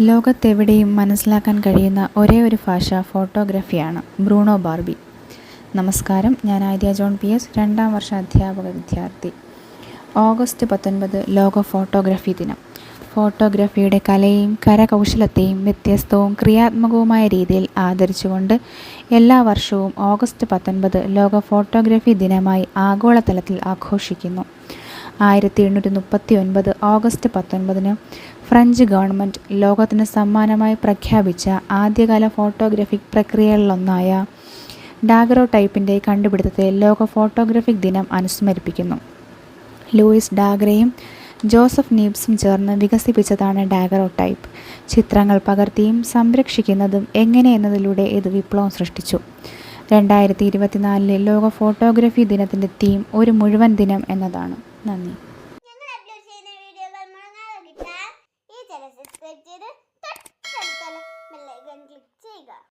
ലോകത്തെവിടെയും മനസ്സിലാക്കാൻ കഴിയുന്ന ഒരേ ഒരു ഭാഷ ഫോട്ടോഗ്രാഫിയാണ് ബ്രൂണോ ബാർബി. നമസ്കാരം. ഞാൻ ആര്യ ജോൺ പി എസ് രണ്ടാം വർഷ അധ്യാപക വിദ്യാർത്ഥി. ഓഗസ്റ്റ് പത്തൊൻപത് ലോക ഫോട്ടോഗ്രാഫി ദിനം. ഫോട്ടോഗ്രാഫിയുടെ കലയും കരകൗശലത്തെയും വ്യത്യസ്തവും ക്രിയാത്മകവുമായ രീതിയിൽ ആദരിച്ചുകൊണ്ട് എല്ലാ വർഷവും ഓഗസ്റ്റ് പത്തൊൻപത് ലോക ഫോട്ടോഗ്രാഫി ദിനമായി ആഗോളതലത്തിൽ ആഘോഷിക്കുന്നു. ആയിരത്തി എണ്ണൂറ്റി മുപ്പത്തി ഒൻപത് ഓഗസ്റ്റ് പത്തൊൻപതിന് ഫ്രഞ്ച് ഗവൺമെന്റ് ലോകത്തിന് സമ്മാനമായി പ്രഖ്യാപിച്ച ആദ്യകാല ഫോട്ടോഗ്രാഫിക് പ്രക്രിയകളിലൊന്നായ ഡാഗറോടൈപ്പിന്റെ കണ്ടുപിടുത്തത്തെ ലോക ഫോട്ടോഗ്രാഫിക് ദിനം അനുസ്മരിപ്പിക്കുന്നു. ലൂയിസ് ഡാഗ്രയും ജോസഫ് നീബ്സും ചേർന്ന് വികസിപ്പിച്ചതാണ് ഡാഗറോടൈപ്പ്. ചിത്രങ്ങൾ പകർത്തിയും സംരക്ഷിക്കുന്നതും എങ്ങനെ എന്നതിലൂടെ ഇത് വിപ്ലവം സൃഷ്ടിച്ചു. രണ്ടായിരത്തി ഇരുപത്തിനാലിലെ ലോക ഫോട്ടോഗ്രാഫി ദിനത്തിന്റെ തീം ഒരു മുഴുവൻ ദിനം എന്നതാണ്. നന്ദി. സബ്സ്ക്രൈബ് ചെയ്ത് തൊട്ടടുത്തുള്ള